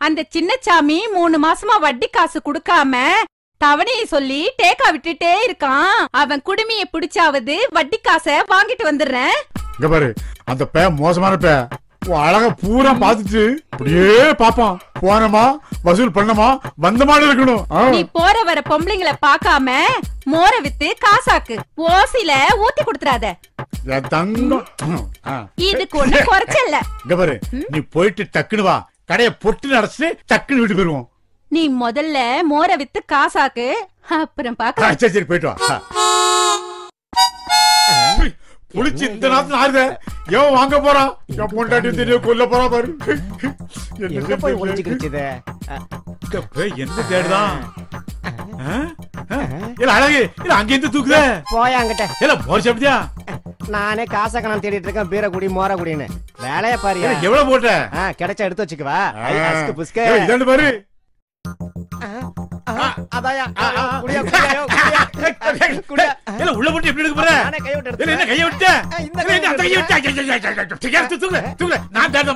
அந்த சின்னச்சாமி மூணு மாசமா வட்டி காசு கொடுக்காம தவணையை சொல்லி டேக்கா விட்டுட்டே இருக்கான். அவன் குடுமிய பிடிச்சாவது வட்டி காசை வாங்கிட்டு வந்துடுறேன். இங்க பாரு அந்த பே மோசமான பே. அழக பூரா பாத்துட்டு அப்படியே பாப்பான் போனமா? வசூல் பண்ணமா? வந்தமான இருக்கணும். நீ போற வர பொம்பளைங்களை பார்க்காம மோர வித்து காசாக்கு ஓசில ஊத்தி கொடுத்துறாத. தங்கம். இதுக்கு ஒண்ணு குறைச்சல்ல இங்க பாரு நீ போயிட்டு டக்குனு வா. கடைய பொட்டு நடச்சு டக்குன்னு வீட்டுக்கு போயிருவோம் நீ முதல்ல மோர வித்து காசாக்கு அப்புறம் பாக்க சரி போயிட்டு வா. புளிச்சு இந்த நேரத்துல ஆறுத? எவன் வாங்க போறான்? என் பொண்டாட்டி தெரியும் கொல்ல போறா பாரு. எங்க போய் இந்த பேய் என்ன தேடுதான்? இல்ல அழகு இல்ல அங்க இருந்து தூக்குதே? போய் அங்கிட்ட. இல்ல மோர் சாப்பிட்டியா? நானே காசக்கணம் தேடிட்டு இருக்கேன் பீரக்குடி மோரக்குடின்னு. வேலைய பாரு. எவ்வளவு போட்ட? கிடைச்சா எடுத்து வச்சுக்குவா. புஸ்கு. பாரு. அதாயா குடியா, குடியா, குடியா. குடியா. இல்ல உள்ள போட்டு எப்படி எடுக்க போற? நானே கை விட்டு இல்ல என்ன. கைய விட்ட? இந்த என்ன கையை கைய விட்ட? ஐயா, தூக்குல தூக்குல நான் தேட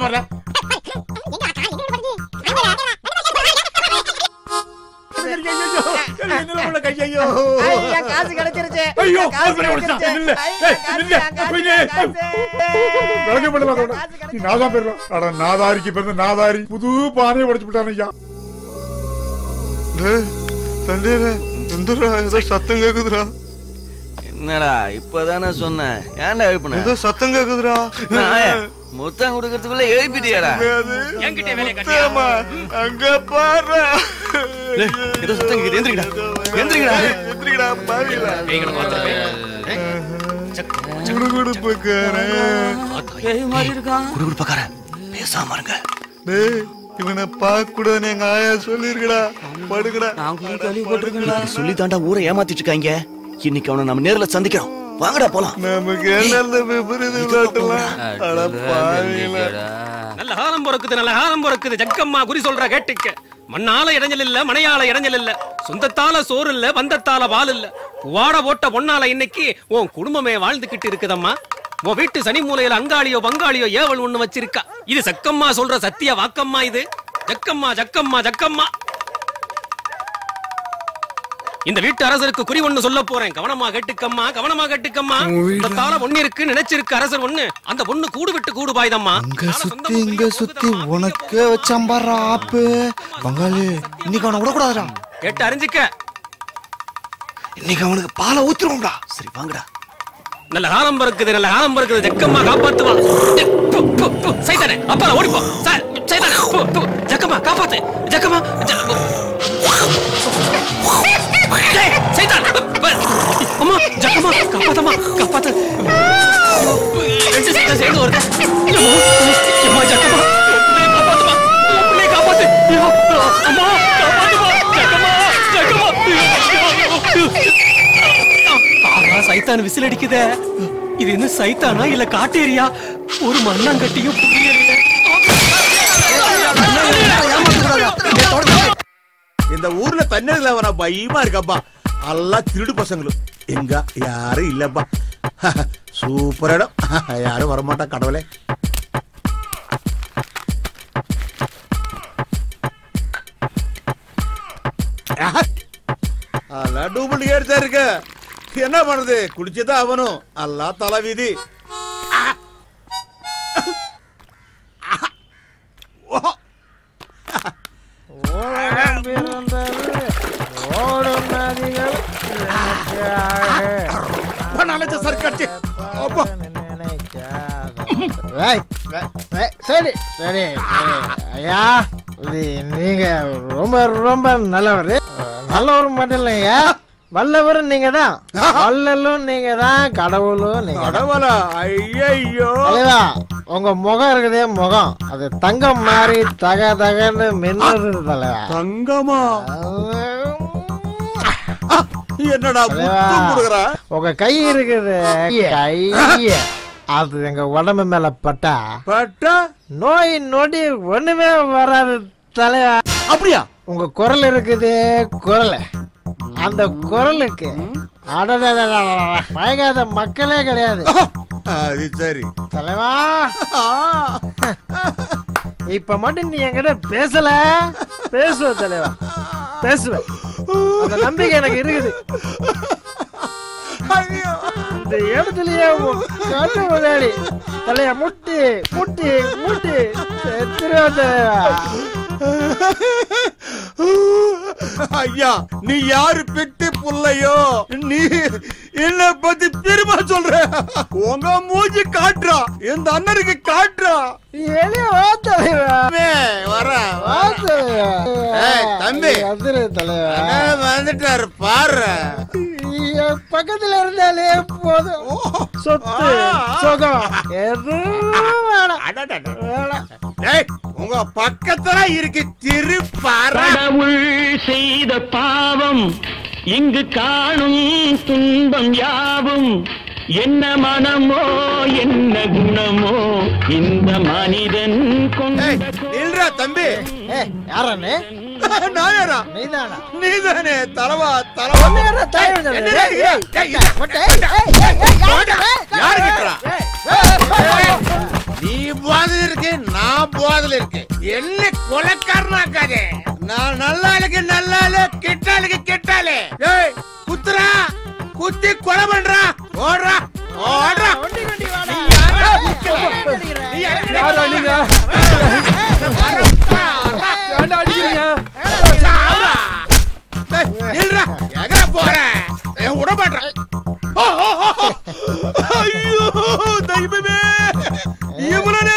காசு கிடைச்சிருச்சு. ஐயோ, அட நாதாரிக்கு பிறந்த நாதாரி. புது பானையை உடைச்சு விட்டான் ஐயா. தண்டேரே எந்தரா ஏதோ சத்தம் கேக்குதுடா. என்னடா இப்பதானே சொன்னேன். ஏன்டா எழுப்புன? ஏதோ சத்தம் கேக்குதுடா. முத்தம் கொடுக்கறதுக்குள்ள எழுப்பிட்டியாடா? என்கிட்ட வேலைய அங்க பாரு. ஏதோ சத்தம் கேக்குது. எந்திரிக்கடா எந்திரிக்கடா எந்திரிக்கடா பாவில குடுகுடுப்புக்காரன் பேய் மாதிரி இருக்கான் குடுகுடுப்பக்காரன் பேசாம இருங்க. டேய் இவனை பார்க்க கூடாதுன்னு எங்க ஆயா சொல்லிருக்கடா. படுக்கடா. சொல்லி தாண்டா ஊரை ஏமாத்திட்டு இருக்காங்க. இன்னைக்கு அவனை நம்ம நேர்ல சந்திக்கிறோம். வாங்கடா போலாம். நமக்கு என்ன பாவில நல்ல காலம் பிறக்குது நல்ல காலம் பிறக்குது. ஜக்கம்மா குறி சொல்ற கேட்டுக்க. மண்ணால இடைஞ்சல் இல்ல மனையால இடைஞ்சல் இல்ல. சொந்தத்தால சோறு இல்ல பந்தத்தால பால் இல்ல. வாட போட்ட பொண்ணால இன்னைக்கு உன் குடும்பமே வாழ்ந்துகிட்டு இருக்குதம்மா. உன் வீட்டு சனி மூலையில அங்காளியோ பங்காளியோ ஏவல் ஒண்ணு வச்சிருக்கா. இது சக்கம்மா சொல்ற சத்திய வாக்கம்மா இது. ஜக்கம்மா ஜக்கம்மா ஜக்கம்மா. இந்த வீட்டு அரசருக்கு குறி ஒண்ணு சொல்ல போறேன். கவனமா கேட்டுக்கம்மா கவனமா கேட்டுக்கம்மா. இந்த தாள ஒண்ணு இருக்கு நினைச்சிருக்கு அரசர் ஒண்ணு. அந்த பொண்ணு கூடு விட்டு கூடு பாய்தம்மா. இங்க சுத்தி இங்க சுத்தி உனக்கே வச்சம்பாரா ஆப்பு. பங்காளி இன்னைக்கு அவனை விடக்கூடாதுடா. கேட்டு அறிஞ்சிக்க. இன்னைக்கு அவனுக்கு பாலை ஊத்துருவோம்டா. சரி வாங்கடா. நல்ல காலம் பிறக்குது நல்ல காலம் பிறக்குது ஜக்கம்மா காப்பாத்துவா சைதானே அப்பா ஓடிப்போ சார் சைதானே ஜக்கம்மா காப்பாத்து ஜக்கம்மா சைதான் அம்மா ஜக்கம்மா காப்பாத்தம்மா காப்பாத்து ரெண்டு சைதான் சேர்ந்து வருது அம்மா ஜக்கம்மா பிள்ளைய காப்பாத்துமா பிள்ளைய காப்பாத்து ஐயோ, அம்மா காப்பாத்துமா ஜக்கம்மா ஜக்கம்மா ஐயோ, ஐயோ. ஆஹா சைத்தான் விசில் அடிக்குதே இது என்ன சைத்தானா இல்ல காட்டேரியா? ஒரு மண்ணாங்கட்டியும் இந்த ஊர்ல தண்ணீர்ல வர பயமா இருக்கப்பா. எல்லாம் திருடு பசங்களும். எங்க? யாரும் இல்லப்பா. சூப்பர் இடம். யாரும் வரமாட்டா கடவுளே. அதெல்லாம் டூப்ளிகேட் தான் இருக்கு. என்ன பண்றது குடிச்சுதான் அவனும் அல்லா தலைவிதி சரி சரி சரி. ஐயா நீங்க ரொம்ப ரொம்ப நல்லவர். நல்லவர் மட்டும் இல்லையா வல்லவர் நீங்க தான் வல்லலும் நீங்க தான் கடவுளும் நீங்க. கடவுளா? ஐயோ தலைவா உங்க முகம் இருக்குதே முகம். அது தங்கம் மாதிரி தக தகன்னு மின்னுது தலைவா. தங்கமா? என்னடா உங்க கை இருக்குது. கை அது எங்க உடம்பு மேல பட்டா? பட்டா? நோய் நொடி ஒண்ணுமே வராது தலைவா. அப்படியா? உங்க குரல் இருக்குது குரல். அந்த குரலுக்கு மயங்காத மக்களே கிடையாது அது சரி தலைவா. இப்ப மட்டும் நீ என்கிட்ட பேசல பேசுவ தலைவா பேசுவேன் அந்த நம்பிக்கை எனக்கு இருக்குது ஐயோ. இந்த இடத்துலயே கண்ணு முன்னாடி தலைய முட்டி முட்டி முட்டி செத்துருவா தலைவா ஐயா நீ யாரு பெட்டு புள்ளையோ? நீ என்ன பத்தி பெருமை சொல்ற. உங்க மூஞ்சி காட்டுறா. இந்த அண்ணனுக்கு காட்டுறா. தம்பி. வந்துட்டாரு பாரு. பக்கத்துல இருந்தாலே போதும். சொத்து சுகம் எதுவும் வேணாம். உங்க பக்கத்துல இருக்கு திருப்பாரா கடவுள் செய்த பாவம் இங்கு காணும் துன்பம் யாவும் என்ன மனமோ என்ன குணமோ இந்த மனிதன் கொண்ட நில்றா தம்பி யாரானே நான் யாரா நீதானா நீதானே தலவா தலவா யாரா கிட்ட? போதில் இருக்கு நான் போதில் இருக்கு என்ன கொலைக்காரனாக்காதே நான் நல்லாளுக்கு நல்லாளு கெட்டாளுக்கு கெட்டாளு ஏய் குத்துறா குத்தி கொலை பண்றா ஓடுறா ஓடுறா வண்டி எங்க போற? விட மாட்டேன். ஐயோ, தெய்வமே. இவ்வளவு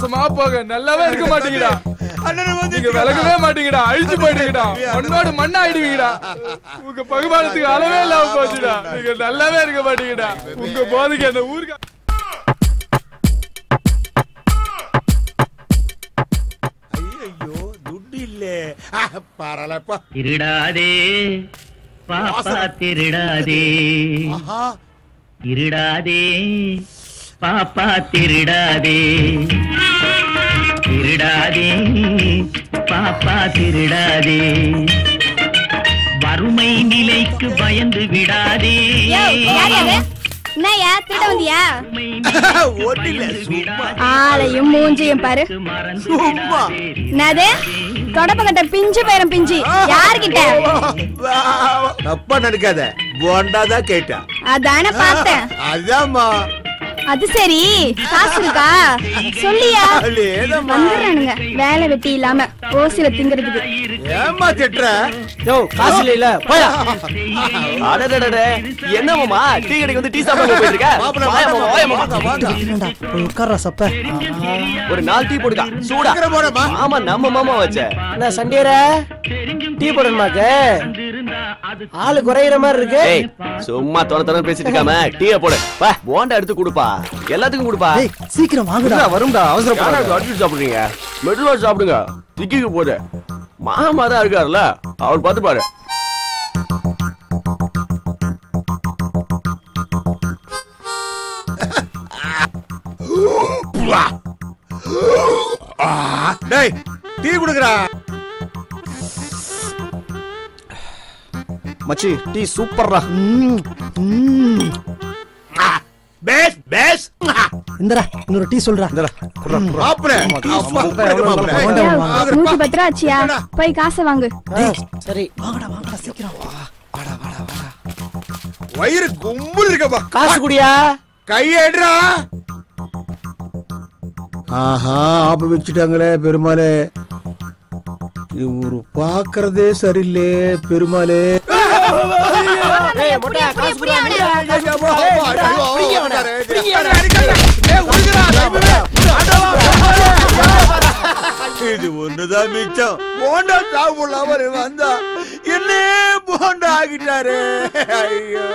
நாசமா போக நல்லாவே இருக்க மாட்டீங்கடா அண்ணனை வந்து நீங்க விலகவே மாட்டீங்கடா அழிச்சு போயிட்டீங்கடா மண்ணோடு மண்ணா ஆயிடுவீங்கடா உங்க பகுமானத்துக்கு அளவே இல்லாம போச்சுடா. நீங்க நல்லாவே இருக்க மாட்டீங்கடா உங்க போதைக்கு அந்த ஊருக்கு திருடாதே. பாப்பா திருடாதே. ஆஹா. திருடாதே. பாப்பா திருடாதே திருடாதே பாப்பா திருடாதே வறுமை நிலைக்கு பயந்து விடாதே. என்னய்யா திருட வந்தியா. ஆளையும் மூஞ்சியும் பாரு. என்னது? தொடப்பக்கட்ட பிஞ்சு பேரும் பிஞ்சு. யாருகிட்ட? தப்பா நினைக்காத. போண்டாதான் கேட்டா அதானே பார்த்தேன். அதாம்மா. அது சரி. காசு இருக்கா? சொல்லியா. வந்துடுறானுங்க. வேலை வெட்டி இல்லாம ஓசில திங்கிறதுக்கு. ஏம்மா திட்டுற? யோ காசு இல்ல போயா. அடடடடே என்ன மாமா? டீ கடைக்கு வந்து டீ சாப்பிட போயிட்டு இருக்க. உட்கார்ற சப்ப. ஒரு நாலு டீ போடுக்கா. சூடா. ஆமா நம்ம மாமா வச்ச. என்ன சண்டீர டீ போடணுமாக்கு? ஆளு குறையிற மாதிரி இருக்கு. சும்மா தொண தொண பேசிட்டு இருக்காம டீய போடு. வா போண்டா எடுத்து கொடுப்பா. எல்லாத்துக்கும் கொடுப்பா. சீக்கிரம் வாங்குடா. வரும்டா அவசரம் அடிச்சு சாப்பிடுறீங்க? மெதுவா சாப்பிடுங்க. திக்கிக்கு போது. மாமா தான் இருக்காருல்ல அவர் பார்த்து பாரு. டேய் டீ குடுக்குறா. மச்சி டீ சூப்பர்ரா. Base base. இந்தரா இன்னொரு டீ சொல்றா. மாப்பிள நூத்தி பத்து ரூபா ஆச்சியா போய் காசை வாங்கு. சரி. வயிறு கும்பல் இருக்கப்பா காசு குடியா? கையேடுறா. ஆஹா ஆப்ப வச்சுட்டாங்களே பெருமாளே. இவரு பாக்குறதே சரியில்லே பெருமாளே. இது ஒண்ணுதான் மிச்சம்? போண்டா சாப்பிடலாம் அவரு வந்தா என்ன போண்டா ஆகிட்டாரு ஐயோ.